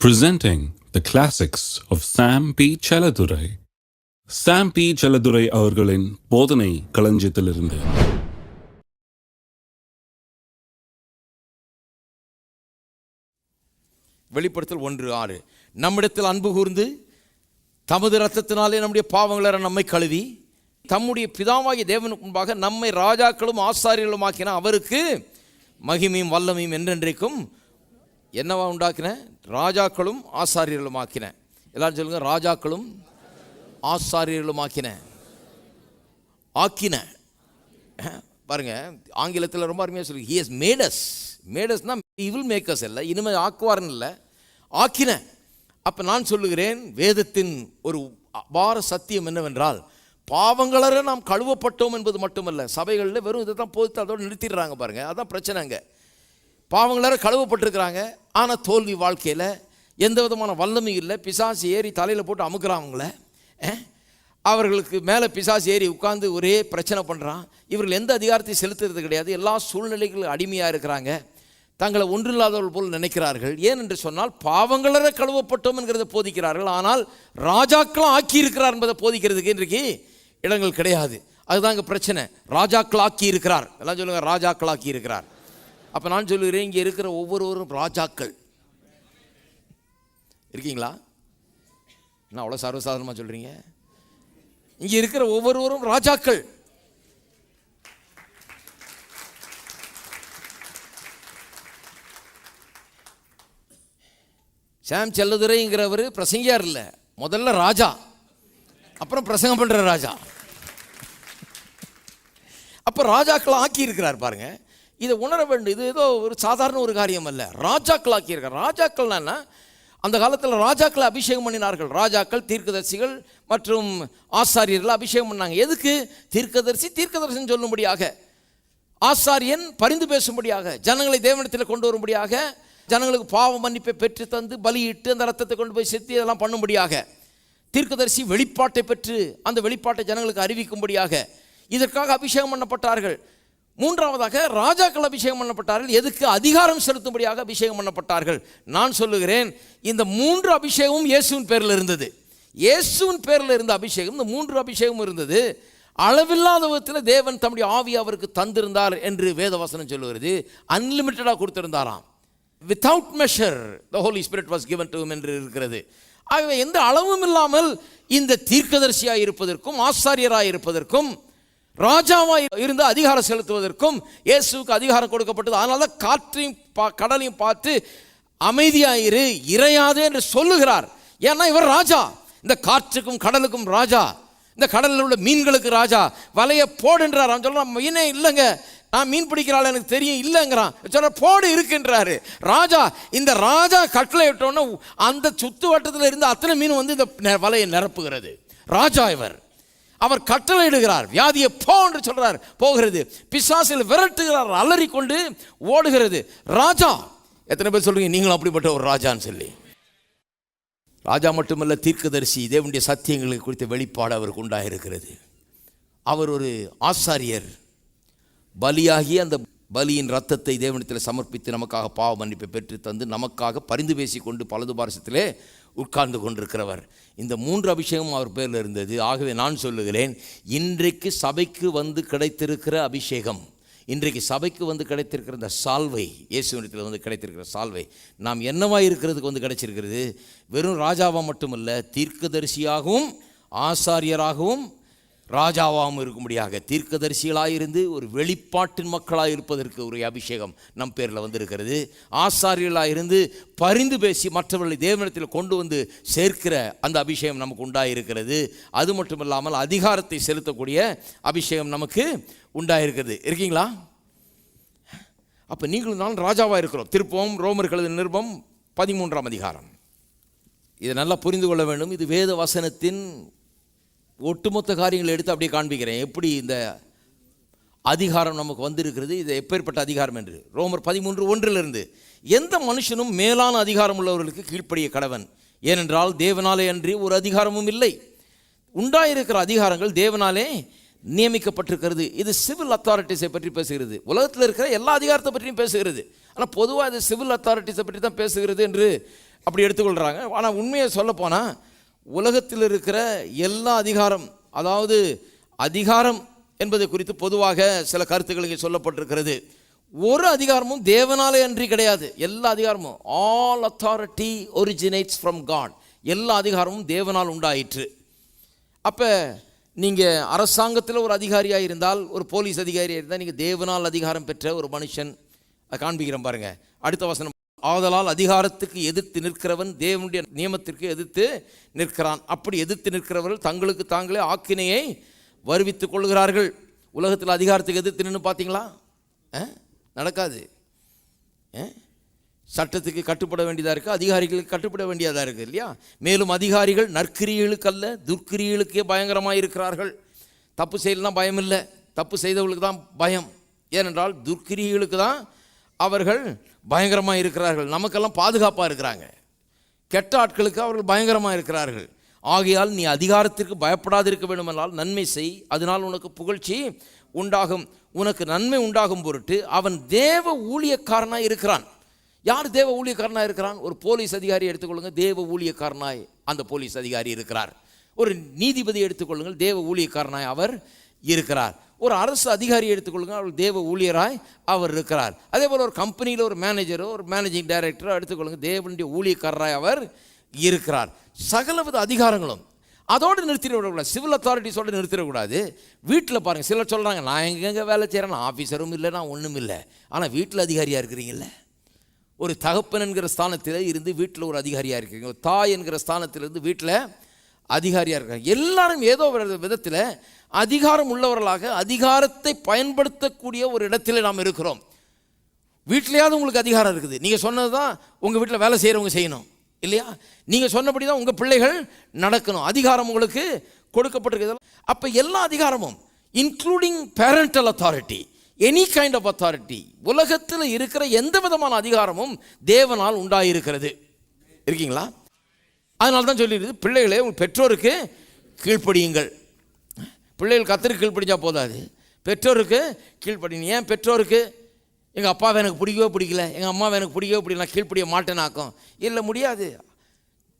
presenting the classics of Sam P. Chaladurai. Sam P. Chaladurai அவர்களின் போதனை களஞ்சியத்திலிருந்து வெளிப்படுத்தல் ஒன்று ஆறு நம்மிடத்தில் அன்பு கூர்ந்து தமது ரத்தத்தினாலே நம்முடைய பாவங்களை நம்மை கழுவி தம்முடைய பிதாவாகிய தேவனுக்கு முன்பாக நம்மை ராஜாக்களும் ஆசாரியர்களுமாக்கின அவருக்கு மகிமையும் வல்லமையும் என்றென்றைக்கும் என்னவா உண்டாக்கினேன் ராஜாக்களும் ஆசாரியர்களும் ஆக்கினேன் எல்லாரும் சொல்லுங்க ராஜாக்களும் ஆசாரியர்களும் ஆக்கினேன் ஆக்கின பாருங்க ஆங்கிலத்தில் ரொம்ப அருமையாக சொல்லி ஹிஎஸ் மேடஸ் மேடஸ்னா இவில் மேக்கர்ஸ் இல்லை இனிமேல் ஆக்குவார்னு இல்லை. ஆக்கின. அப்போ நான் சொல்லுகிறேன் வேதத்தின் ஒரு அபார சத்தியம் என்னவென்றால் பாவங்களர நாம் கழுவப்பட்டோம் என்பது மட்டுமல்ல சபைகளில் வெறும் இதை தான் போதித்து அதோடு நிறுத்திடுறாங்க பாருங்கள் அதான் பிரச்சனைங்க பாவங்களர கழுவப்பட்டிருக்கிறாங்க ஆனால் தோல்வி வாழ்க்கையில் எந்த விதமான வல்லமையும் இல்லை. பிசாசு ஏறி தலையில் போட்டு அமுக்குறாங்கள அவர்களுக்கு மேலே பிசாசு ஏறி உட்காந்து ஒரே பிரச்சனை பண்ணுறான் இவர்கள் எந்த அதிகாரத்தையும் செலுத்துறது கிடையாது. எல்லா சூழ்நிலைகளும் அடிமையாக இருக்கிறாங்க. தங்களை ஒன்றில்லாதவர்கள் போல் நினைக்கிறார்கள். ஏன் என்று சொன்னால் பாவங்களர கழுவப்பட்டோம் என்கிறத போதிக்கிறார்கள். ஆனால் ராஜாக்களும் ஆக்கி இருக்கிறார் என்பதை போதிக்கிறதுக்கு இன்றைக்கு இடங்கள் கிடையாது. அதுதான் இங்கே பிரச்சனை. ராஜாக்களாக்கி இருக்கிறார் எல்லாம் சொல்லுங்கள் ராஜாக்களாக்கி இருக்கிறார் அப்போ நான் சொல்லுகிறேன் இங்கே இருக்கிற ஒவ்வொருவரும் ராஜாக்கள். இருக்கீங்களா? என்ன அவ்வளோ சர்வசாதாரணமாக சொல்கிறீங்க இங்கே இருக்கிற ஒவ்வொருவரும் ராஜாக்கள். சாம் செல்லதுரைங்கிறவர் பிரசங்கியார் இல்லை. முதல்ல ராஜா. அப்புறம் பிரசங்கம் பண்ணுற ராஜா. அப்போ ராஜாக்கள் ஆக்கி இருக்கிறார் பாருங்கள் இதை உணர வேண்டும். இது ஏதோ ஒரு சாதாரண ஒரு காரியம் அல்ல. ராஜாக்கள் ஆக்கியிருக்கார் ராஜாக்கள்னா அந்த காலத்தில் ராஜாக்களை அபிஷேகம் பண்ணினார்கள். ராஜாக்கள் தீர்க்கதரிசிகள் மற்றும் ஆசாரியர்கள் அபிஷேகம் பண்ணாங்க. எதுக்கு? தீர்க்கதரிசி தீர்க்கதரிசன் சொல்லும்படியாக. ஆசாரியன் பரிந்து பேசும்படியாக ஜனங்களை தேவனத்தில் கொண்டு வரும்படியாக ஜனங்களுக்கு பாவ மன்னிப்பை பெற்று தந்து பலியிட்டு அந்த ரத்தத்தை கொண்டு போய் செத்தி இதெல்லாம் பண்ணும்படியாக தீர்க்கதரிசி வெளிப்பாட்டை பெற்று அந்த வெளிப்பாட்டை ஜனங்களுக்கு அறிவிக்கும்படியாக இதற்காக அபிஷேகம் பண்ணப்பட்டார்கள். மூன்றாவதாக ராஜாக்கள் அபிஷேகம் பண்ணப்பட்டார்கள். எதுக்கு? அதிகாரம் செலுத்தும்படியாக அபிஷேகம் பண்ணப்பட்டார்கள். நான் சொல்லுகிறேன் இந்த மூன்று அபிஷேகமும் இயேசுவின் பேரில் இருந்தது. இயேசுவின் பேரில் இருந்த அபிஷேகம் இந்த மூன்று அபிஷேகமும் இருந்தது. அளவில்லாத விதத்தில் தேவன் தம்முடைய ஆவி அவருக்கு தந்திருந்தார் என்று வேதவசனம் சொல்லுகிறது. அன்லிமிட்டடாக கொடுத்திருந்தாராம். Without measure the Holy Spirit was given to என்று இருக்கிறது. ஆகவே எந்த அளவும் இல்லாமல் இந்த தீர்க்கதரிசியாக இருப்பதற்கும் ஆசாரியராக இருப்பதற்கும் ராஜாவாய் இருந்து அதிகாரம் செலுத்துவதற்கும் இயேசுவுக்கு அதிகாரம் கொடுக்கப்பட்டது. அதனால தான் காற்றையும் பா கடலையும் பார்த்து அமைதியாயிரு இறையாதே என்று சொல்லுகிறார். ஏன்னா இவர் ராஜா. இந்த காற்றுக்கும் கடலுக்கும் ராஜா. இந்த கடலில் உள்ள மீன்களுக்கு ராஜா. வலையை போடுன்றார் அவன் சொல்கிறான் மீனே இல்லைங்க. நான் மீன் பிடிக்கிறாள் எனக்கு தெரியும். இல்லைங்கிறான். சொல்கிற போடு இருக்குன்றாரு ராஜா இந்த ராஜா கட்டளை விட்டோன்னே அந்த சுத்து வட்டத்தில் இருந்து அத்தனை மீன் வந்து இந்த நெ- வலையை நிரப்புகிறது. ராஜா இவர். அவர் கட்டளையிடுகிறார். வியாதியை போ என்று சொல்கிறார் போகிறது. பிசாசில் விரட்டுகிறார். அலறி கொண்டு ஓடுகிறது. ராஜா. எத்தனை பேர் சொல்கிறீங்க நீங்களும் அப்படிப்பட்ட ஒரு ராஜான்னு சொல்லி. ராஜா மட்டுமல்ல தீர்க்கதரிசி தேவனுடைய சத்தியங்களை குறித்த வெளிப்பாடு அவருக்கு உண்டாக இருக்கிறது அவர் ஒரு ஆசாரியர். பலியாகி அந்த பலியின் ரத்தத்தை தேவனிடத்தில் சமர்ப்பித்து நமக்காக பாவ மன்னிப்பை பெற்று தந்து நமக்காக பரிந்து பேசிக்கொண்டு பலது பாரசத்திலே உட்கார்ந்து கொண்டிருக்கிறவர். இந்த மூன்று அபிஷேகம் அவர் பேரில் இருந்தது. ஆகவே நான் சொல்லுகிறேன் இன்றைக்கு சபைக்கு வந்து கிடைத்திருக்கிற அபிஷேகம் இன்றைக்கு சபைக்கு வந்து கிடைத்திருக்கிற இந்த சால்வை இயேசுவனத்தில் வந்து கிடைத்திருக்கிற சால்வை நாம் என்னவா இருக்கிறதுக்கு வந்து கிடைச்சிருக்கிறது? வெறும் ராஜாவாக மட்டுமல்ல தீர்க்கதரிசியாகவும் ஆசாரியராகவும் ராஜாவாகவும் இருக்கும்படியாக தீர்க்கதரிசிகளாக இருந்து ஒரு வெளிப்பாட்டின் மக்களாக இருப்பதற்கு ஒரு அபிஷேகம் நம் பேரில் வந்திருக்கிறது. ஆசாரியர்களாக இருந்து பரிந்து பேசி மற்றவர்களை தேவனத்தில் கொண்டு வந்து சேர்க்கிற அந்த அபிஷேகம் நமக்கு உண்டாயிருக்கிறது. அது மட்டும் இல்லாமல் அதிகாரத்தை செலுத்தக்கூடிய அபிஷேகம் நமக்கு உண்டாயிருக்கிறது. இருக்கீங்களா? அப்போ நீங்களும் நான் ராஜாவாக இருக்கிறோம். திருப்பம் ரோமர்களது நிருபம் பதிமூன்றாம் அதிகாரம். இதை நல்லா புரிந்து கொள்ள வேண்டும். இது வேத வசனத்தின் ஒட்டுமொத்த காரியங்களை எடுத்து அப்படியே காண்பிக்கிறேன். எப்படி இந்த அதிகாரம் நமக்கு வந்திருக்கிறது இது எப்பேற்பட்ட அதிகாரம் என்று. ரோமர் பதிமூன்று ஒன்றிலிருந்து எந்த மனுஷனும் மேலான அதிகாரம் உள்ளவர்களுக்கு கீழ்ப்படிய கடவன். ஏனென்றால் தேவனாலே அன்றி ஒரு அதிகாரமும் இல்லை. உண்டாயிருக்கிற அதிகாரங்கள் தேவனாலே நியமிக்கப்பட்டிருக்கிறது. இது சிவில் அத்தாரிட்டிஸை பற்றி பேசுகிறது. உலகத்தில் இருக்கிற எல்லா அதிகாரத்தை பற்றியும் பேசுகிறது. ஆனால் பொதுவாக இது சிவில் அத்தாரிட்டிஸை பற்றி தான் பேசுகிறது என்று அப்படி எடுத்துக்கொள்கிறாங்க ஆனால் உண்மையை சொல்லப்போனால் உலகத்தில் இருக்கிற எல்லா அதிகாரம் அதாவது அதிகாரம் என்பது குறித்து பொதுவாக சில கருத்துக்கள் இங்கே சொல்லப்பட்டிருக்கிறது. ஒரு அதிகாரமும் தேவனாலே அன்றி கிடையாது. எல்லா அதிகாரமும் all authority originates from God எல்லா அதிகாரமும் தேவனால் உண்டாயிற்று. அப்போ நீங்கள் அரசாங்கத்தில் ஒரு அதிகாரியாக இருந்தால் ஒரு போலீஸ் அதிகாரியாக இருந்தால் நீங்கள் தேவனால் அதிகாரம் பெற்ற ஒரு மனுஷன் காண்பிக்கிறேன் பாருங்கள் அடுத்த வசனம் ஆதலால் அதிகாரத்துக்கு எதிர்த்து நிற்கிறவன் தேவனுடைய நியமத்திற்கு எதிர்த்து நிற்கிறான். அப்படி எதிர்த்து நிற்கிறவர்கள் தங்களுக்கு தாங்களே ஆக்கினையை வருவித்துக் கொள்கிறார்கள். உலகத்தில் அதிகாரத்துக்கு எதிர்த்து நின்று பார்த்தீங்களா? ஆ? நடக்காது. ஆ? சட்டத்துக்கு கட்டுப்பட வேண்டியதாக இருக்குது அதிகாரிகளுக்கு கட்டுப்பட வேண்டியதாக இருக்குது இல்லையா? மேலும் அதிகாரிகள் நற்கிரிகளுக்கு அல்ல துர்க்கிரிகளுக்கே பயங்கரமாக இருக்கிறார்கள் தப்பு செய்யலாம் பயம் இல்லை தப்பு செய்தவர்களுக்கு தான் பயம். ஏனென்றால் துர்க்கிரிகளுக்கு தான் அவர்கள் பயங்கரமாக இருக்கிறார்கள். நமக்கெல்லாம் பாதுகாப்பாக இருக்கிறாங்க. கெட்ட ஆட்களுக்கு அவர்கள் பயங்கரமாக இருக்கிறார்கள். ஆகையால் நீ அதிகாரத்திற்கு பயப்படாதிருக்க வேண்டுமென்றால் நன்மை செய். அதனால் உனக்கு புகழ்ச்சி உண்டாகும். உனக்கு நன்மை உண்டாகும் பொருட்டு அவன் தேவ ஊழியக்காரனாய் இருக்கிறான். யார் தேவ ஊழியக்காரனாக இருக்கிறான்? ஒரு போலீஸ் அதிகாரி எடுத்துக்கொள்ளுங்கள். தேவ ஊழியக்காரனாய் அந்த போலீஸ் அதிகாரி இருக்கிறார். ஒரு நீதிபதி எடுத்துக்கொள்ளுங்கள். தேவ ஊழியக்காரனாய் அவர் இருக்கிறார். ஒரு அரசு அதிகாரி எடுத்துக்கொள்ளுங்க அவர் தேவ ஊழியராய் அவர் இருக்கிறார். அதே போல் ஒரு கம்பெனியில் ஒரு மேனேஜரோ ஒரு மேனேஜிங் டைரக்டரோ எடுத்துக்கொள்ளுங்க தேவனுடைய ஊழியக்காரராய் அவர் இருக்கிறார். சகலவித அதிகாரங்களும் அதோடு நிறுத்திடக்கூடாது சிவில் அத்தாரிட்டிஸோடு நிறுத்திடக்கூடாது. வீட்டில் பாருங்கள் சிலர் சொல்கிறாங்க நான் எங்கெங்கே வேலை செய்கிறேன் நான் ஆஃபீஸரும் இல்லை நான் ஒன்றும் இல்லை. ஆனால் வீட்டில் அதிகாரியாக இருக்கிறீங்கல்ல? ஒரு தகப்பன் என்கிற ஸ்தானத்தில் இருந்து வீட்டில் ஒரு அதிகாரியாக இருக்கிறீங்க ஒரு தாய் என்கிற ஸ்தானத்திலிருந்து வீட்டில் அதிகாரியாக இருக்காங்க. எல்லாரும் ஏதோ ஒரு விதத்தில் அதிகாரம் உள்ளவர்களாக அதிகாரத்தை பயன்படுத்தக்கூடிய ஒரு இடத்துல நாம் இருக்கிறோம். வீட்டிலையாவது உங்களுக்கு அதிகாரம் இருக்குது. நீங்கள் சொன்னது தான் உங்கள் வீட்டில் வேலை செய்கிறவங்க செய்யணும். இல்லையா? நீங்கள் சொன்னபடி தான் உங்கள் பிள்ளைகள் நடக்கணும். அதிகாரம் உங்களுக்கு கொடுக்கப்பட்டிருக்கிறது. அப்போ எல்லா அதிகாரமும் including parental authority any kind of authority உலகத்தில் இருக்கிற எந்த விதமான அதிகாரமும் தேவனால் உண்டாயிருக்கிறது. இருக்கீங்களா? அதனால தான் சொல்லிடுது பிள்ளைகளே உங்கள் பெற்றோருக்கு கீழ்ப்படியுங்கள். பிள்ளைகள் கத்திரி கீழ்ப்படிஞ்சா போதாது. பெற்றோருக்கு கீழ்ப்படிங்க. ஏன் பெற்றோருக்கு? எங்கள் அப்பாவை எனக்கு பிடிக்கவே பிடிக்கல. எங்கள் அம்மாவை எனக்கு பிடிக்கவே பிடிக்கல. நான் கீழ்ப்படிய மாட்டேனாக்கும். இல்லை முடியாது.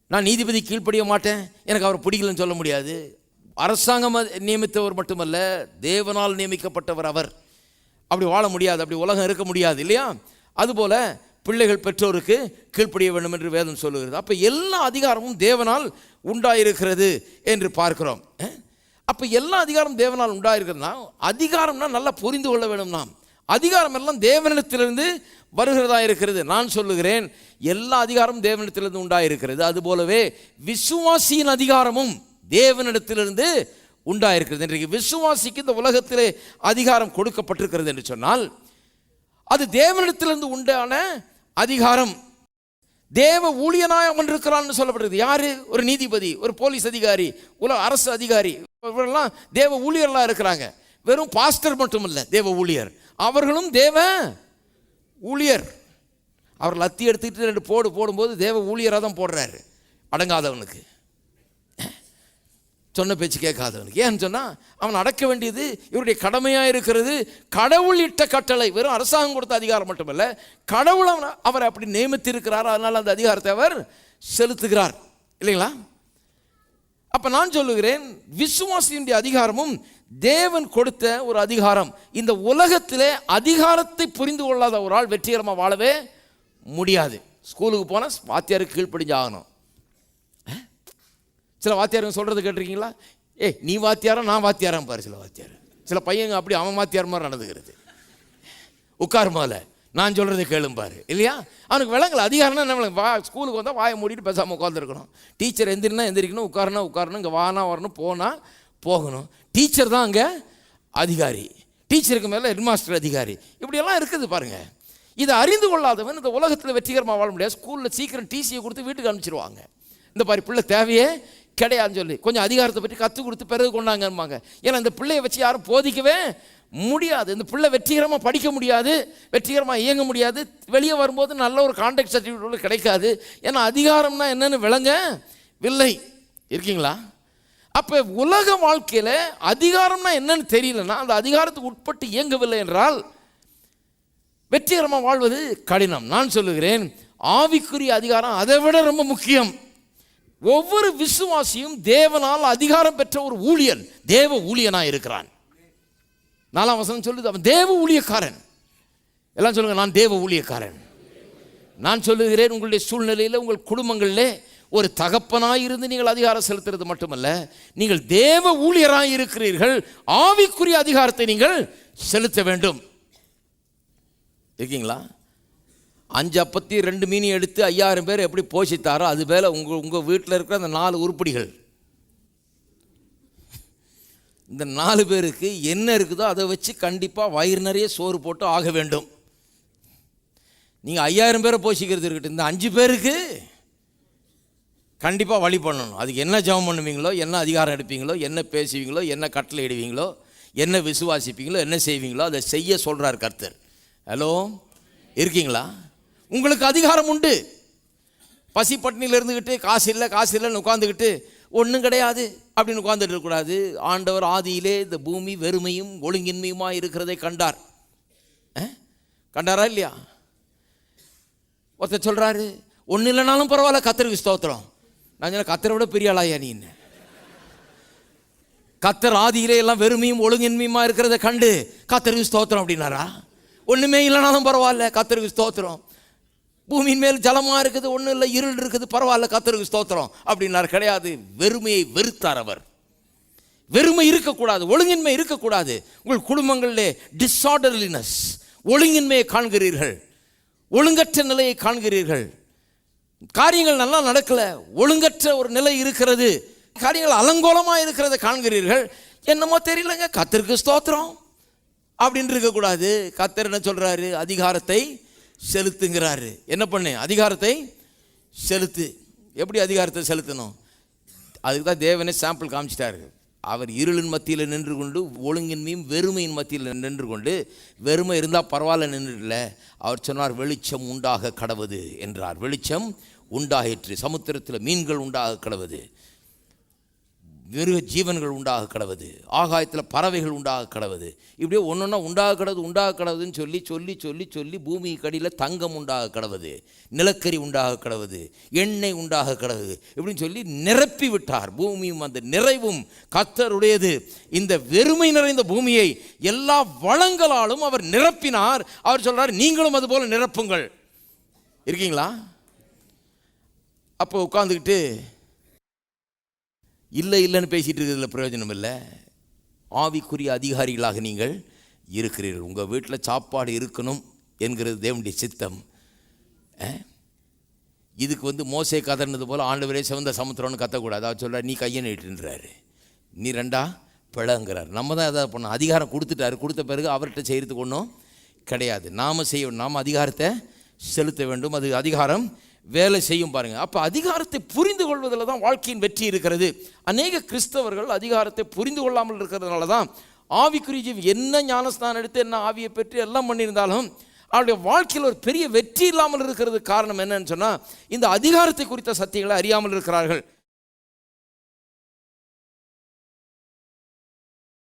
நான் நீதிபதி கீழ்ப்படிய மாட்டேன். எனக்கு அவர் பிடிக்கலன்னு சொல்ல முடியாது. அரசாங்கம் நியமித்தவர் மட்டுமல்ல தேவனால் நியமிக்கப்பட்டவர் அவர். அப்படி வாழ முடியாது. அப்படி உலகம் இருக்க முடியாது இல்லையா? அதுபோல் பிள்ளைகள் பெற்றோருக்கு கீழ்ப்படிய வேண்டும் என்று வேதம் சொல்லுகிறது. அப்போ எல்லா அதிகாரமும் தேவனால் உண்டாயிருக்கிறது என்று பார்க்கிறோம். அப்போ எல்லா அதிகாரம் தேவனால் உண்டாயிருக்கிறதுனா அதிகாரம்னா நல்லா புரிந்து கொள்ள வேண்டும் நாம். அதிகாரம் எல்லாம் தேவனிடத்திலிருந்து வருகிறதா இருக்கிறது. நான் சொல்லுகிறேன் எல்லா அதிகாரமும் தேவனிடத்திலிருந்து உண்டாயிருக்கிறது. அதுபோலவே விசுவாசியின் அதிகாரமும் தேவனிடத்திலிருந்து உண்டாயிருக்கிறது. இன்றைக்கு விசுவாசிக்கு இந்த உலகத்திலே அதிகாரம் கொடுக்கப்பட்டிருக்கிறது என்று சொன்னால் அது தேவனிடத்திலிருந்து உண்டான அதிகாரம். தேவ ஊழியனாய் அவன் இருக்கிறான்னு சொல்லப்படுறது யாரு? ஒரு நீதிபதி ஒரு போலீஸ் அதிகாரி உலக அரசு அதிகாரி. இவரெல்லாம் தேவ ஊழியர்களாக இருக்கிறாங்க. வெறும் பாஸ்டர் மட்டும் இல்லை தேவ ஊழியர். அவர்களும் தேவ ஊழியர். அவர் லத்தி எடுத்துக்கிட்டு ரெண்டு போடு போடும்போது தேவ ஊழியராக தான் போடுறாரு. அடங்காதவனுக்கு. சொன்ன பேச்சு கேட்காதவனுக்கு ஏன்னு சொன்னால் அவன் அடக்க வேண்டியது இவருடைய கடமையாக இருக்கிறது கடவுள் இட்ட கட்டளை வெறும் அரசாங்கம் கொடுத்த அதிகாரம் மட்டுமல்ல கடவுள் அவனை அவரை அப்படி நியமித்திருக்கிறார் அதனால் அந்த அதிகாரத்தை அவர் செலுத்துகிறார். இல்லைங்களா? அப்போ நான் சொல்லுகிறேன் விசுவாசியினுடைய அதிகாரமும் தேவன் கொடுத்த ஒரு அதிகாரம். இந்த உலகத்தில் அதிகாரத்தை புரிந்து கொள்ளாத ஒரு ஆள் வெற்றிகரமாக வாழவே முடியாது. ஸ்கூலுக்கு போனால் வாத்தியாருக்கு கீழ்ப்படிஞ்சு ஆகணும். சில வாத்தியாருங்க சொல்கிறது கேட்டிருக்கீங்களா? ஏ நீ வாத்தியாரா நான் வாத்தியாராம் பாரு சில வாத்தியார். சில பையங்க அப்படி அவன் வாத்தியார் மாதிரி நடந்துக்கிறது. உட்கார் மேல நான் சொல்கிறத கேளும் பாரு. இல்லையா? அவனுக்கு விளங்கல அதிகாரம்னா என்ன வா ஸ்கூலுக்கு வந்தால் வாயை மூடிட்டு பேசாமல் உட்காந்துருக்கணும் டீச்சர் எந்திரினா எந்திரிக்கணும் உட்காரனா உட்காரணும் இங்கே வானா வரணும் போனால் போகணும். டீச்சர் தான் அங்கே அதிகாரி. டீச்சருக்கு மேலே ஹெட்மாஸ்டர் அதிகாரி. இப்படியெல்லாம் இருக்குது பாருங்கள் இதை அறிந்து கொள்ளாதவன் இந்த உலகத்தில் வெற்றிகரமாக வாழ முடியாது. ஸ்கூலில் சீக்கிரம் டிசியை கொடுத்து வீட்டுக்கு அனுப்பிச்சிருவாங்க. இந்த மாதிரி பிள்ளை தேவையே கிடையாதுன்னு சொல்லி. கொஞ்சம் அதிகாரத்தை பற்றி கற்றுக் கொடுத்து பிறகு கொண்டாங்கம்பாங்க. ஏன்னா இந்த பிள்ளையை வச்சு யாரும் போதிக்கவே முடியாது. இந்த பிள்ளை வெற்றிகரமாக படிக்க முடியாது வெற்றிகரமாக இயங்க முடியாது. வெளியே வரும்போது நல்ல ஒரு கான்டாக்ட் சர்டிஃபிகேட் கிடைக்காது. ஏன்னா அதிகாரம்னா என்னன்னு விளங்க வில்லை. இருக்கீங்களா? அப்போ உலக வாழ்க்கையில் அதிகாரம்னா என்னன்னு தெரியலன்னா அந்த அதிகாரத்துக்கு உட்பட்டு இயங்கவில்லை என்றால் வெற்றிகரமாக வாழ்வது கடினம். நான் சொல்லுகிறேன் ஆவிக்குரிய அதிகாரம் அதை விட ரொம்ப முக்கியம். ஒவ்வொரு விசுவாசியும் தேவனால் அதிகாரம் பெற்ற ஒரு ஊழியன் தேவ ஊழியனாக இருக்கிறான். நாலாம் வசனம் சொல்லுது அவன் தேவ ஊழியக்காரன். எல்லாம் சொல்லுங்க நான் தேவ ஊழியக்காரன். நான் சொல்லுகிறேன் உங்களுடைய சூழ்நிலையில் உங்கள் குடும்பங்களிலே ஒரு தகப்பனாக இருந்து நீங்கள் அதிகாரம் செலுத்துறது மட்டுமல்ல நீங்கள் தேவ ஊழியராக இருக்கிறீர்கள் ஆவிக்குரிய அதிகாரத்தை நீங்கள் செலுத்த வேண்டும். இருக்கீங்களா? அஞ்சு அப்பத்தி ரெண்டு மீனி எடுத்து ஐயாயிரம் பேர் எப்படி போஷித்தாரோ அது மேலே உங்கள் உங்கள் வீட்டில் இருக்கிற அந்த நாலு உருப்படிகள். இந்த நாலு பேருக்கு என்ன இருக்குதோ அதை வச்சு கண்டிப்பாக வயிறு நிறைய சோறு போட்டு ஆக வேண்டும். நீங்கள் ஐயாயிரம் பேரை போஷிக்கிறது இருக்கட்டும். இந்த அஞ்சு பேருக்கு கண்டிப்பாக வழி பண்ணணும். அதுக்கு என்ன ஜபம் பண்ணுவீங்களோ என்ன அதிகாரம் எடுப்பீங்களோ என்ன பேசுவீங்களோ என்ன கட்டளை இடுவீங்களோ என்ன விசுவாசிப்பீங்களோ என்ன செய்வீங்களோ அதை செய்ய சொல்கிறார் கர்த்தர். ஹலோ இருக்கீங்களா? உங்களுக்கு அதிகாரம் உண்டு. பசி பட்டினியில் இருந்துக்கிட்டு காசு இல்லை காசு இல்லைன்னு உட்காந்துக்கிட்டு ஒன்றும் கிடையாது அப்படின்னு உட்காந்துட்டு இருக்கக்கூடாது. ஆண்டவர் ஆதியிலே இந்த பூமி வெறுமையும் ஒழுங்கின்மையுமா இருக்கிறதை கண்டார். கண்டாரா இல்லையா? ஒருத்தர் சொல்கிறாரு ஒன்றும் இல்லைனாலும் பரவாயில்ல கத்தருக்கு ஸ்தோத்திரம். நான் சொன்ன கத்தரை விட பெரிய ஆளாயா நீ என்ன? கத்தர் ஆதியிலே எல்லாம் வெறுமையும் ஒழுங்கின்மையுமா இருக்கிறத கண்டு கத்தருக்கு ஸ்தோத்திரம் அப்படின்னாரா? ஒன்றுமே இல்லைனாலும் பரவாயில்ல கத்தருக்கு ஸ்தோத்திரம். பூமியின் மேல் ஜலமாக இருக்குது ஒன்றும் இல்லை இருள் இருக்குது பரவாயில்ல கத்தருக்கு ஸ்தோத்திரம் அப்படின்னார். கிடையாது வெறுமையை வெறுத்தார் அவர். வெறுமை இருக்கக்கூடாது ஒழுங்கின்மை இருக்கக்கூடாது. உங்கள் குடும்பங்களிலே டிஸார்டர்லினஸ் ஒழுங்கின்மையை காண்கிறீர்கள். ஒழுங்கற்ற நிலையை காண்கிறீர்கள். காரியங்கள் நல்லா நடக்கல ஒழுங்கற்ற ஒரு நிலை இருக்கிறது. காரியங்கள் அலங்கோலமாக இருக்கிறத காண்கிறீர்கள். என்னமோ தெரியலங்க கத்தருக்கு ஸ்தோத்திரம். அப்படின்னு இருக்கக்கூடாது. கத்தர் என்ன சொல்கிறாரு அதிகாரத்தை செலுத்துங்கிறாரு என்ன பண்ணு? அதிகாரத்தை செலுத்து. எப்படி அதிகாரத்தை செலுத்தணும்? அதுக்கு தான் தேவனே சாம்பிள் காமிச்சிட்டாரு. அவர் இருளின் மத்தியில் நின்று கொண்டு ஒழுங்கின்மையும் வெறுமையின் மத்தியில் நின்று கொண்டு வெறுமை இருந்தால் பரவாயில்ல நின்றுல அவர் சொன்னார் வெளிச்சம் உண்டாக கடவுது என்றார். வெளிச்சம் உண்டாயிற்று. சமுத்திரத்தில் மீன்கள் உண்டாக கடவுது. மிருக ஜீவன்கள் உண்டாக கடவுது ஆகாயத்தில் பறவைகள் உண்டாக கடவுது. இப்படியே ஒன்று ஒன்றா உண்டாக கடவுது உண்டாக கிடவுதுன்னு சொல்லி சொல்லி சொல்லி சொல்லி பூமி கடியில் தங்கம் உண்டாக கடவுது நிலக்கரி உண்டாக கடவுது எண்ணெய் உண்டாக கடவுது இப்படின்னு சொல்லி நிரப்பி விட்டார். பூமியும் அந்த நிறைவும் கத்தருடையது. இந்த வெறுமை நிறைந்த பூமியை எல்லா வளங்களாலும் அவர் நிரப்பினார். அவர் சொல்கிறார் நீங்களும் அதுபோல நிரப்புங்கள். இருக்கீங்களா? அப்போ உட்காந்துக்கிட்டு இல்லை இல்லைன்னு பேசிகிட்டு இருக்கிறதுல பிரயோஜனம் இல்லை ஆவிக்குரிய அதிகாரிகளாக நீங்கள் இருக்கிறீர்கள். உங்கள் வீட்டில் சாப்பாடு இருக்கணும் என்கிறது தேவனுடைய சித்தம். இதுக்கு வந்து மோசை கதர்னது போல் ஆண்டவரே சிவந்த சமுத்திரம்னு கத்தக்கூடாது. அவர் சொல்கிறார் நீ கையை நீட்டுன்றாரு. நீ ரெண்டா பிழங்கிறார் நம்ம தான் எதாவது பண்ணோம் அதிகாரம் கொடுத்துட்டாரு. கொடுத்த பிறகு அவர்கிட்ட செய்கிறதுக்கு ஒன்றும் கிடையாது. நாம் செய்ய நாம் அதிகாரத்தை செலுத்த வேண்டும். அது அதிகாரம் வேலை செய்யும் பாருங்கள் அப்போ அதிகாரத்தை புரிந்து கொள்வதில் தான் வாழ்க்கையின் வெற்றி இருக்கிறது. அநேக கிறிஸ்தவர்கள் அதிகாரத்தை புரிந்து கொள்ளாமல் இருக்கிறதுனால தான் ஆவிக்குரிய ஜீவி என்ன ஞானஸ்தானம் எடுத்து என்ன ஆவியை பெற்று எல்லாம் பண்ணியிருந்தாலும் அவருடைய வாழ்க்கையில் ஒரு பெரிய வெற்றி இல்லாமல் இருக்கிறது காரணம் என்னன்னு சொன்னால் இந்த அதிகாரத்தை குறித்த சத்தியங்களை அறியாமல் இருக்கிறார்கள்.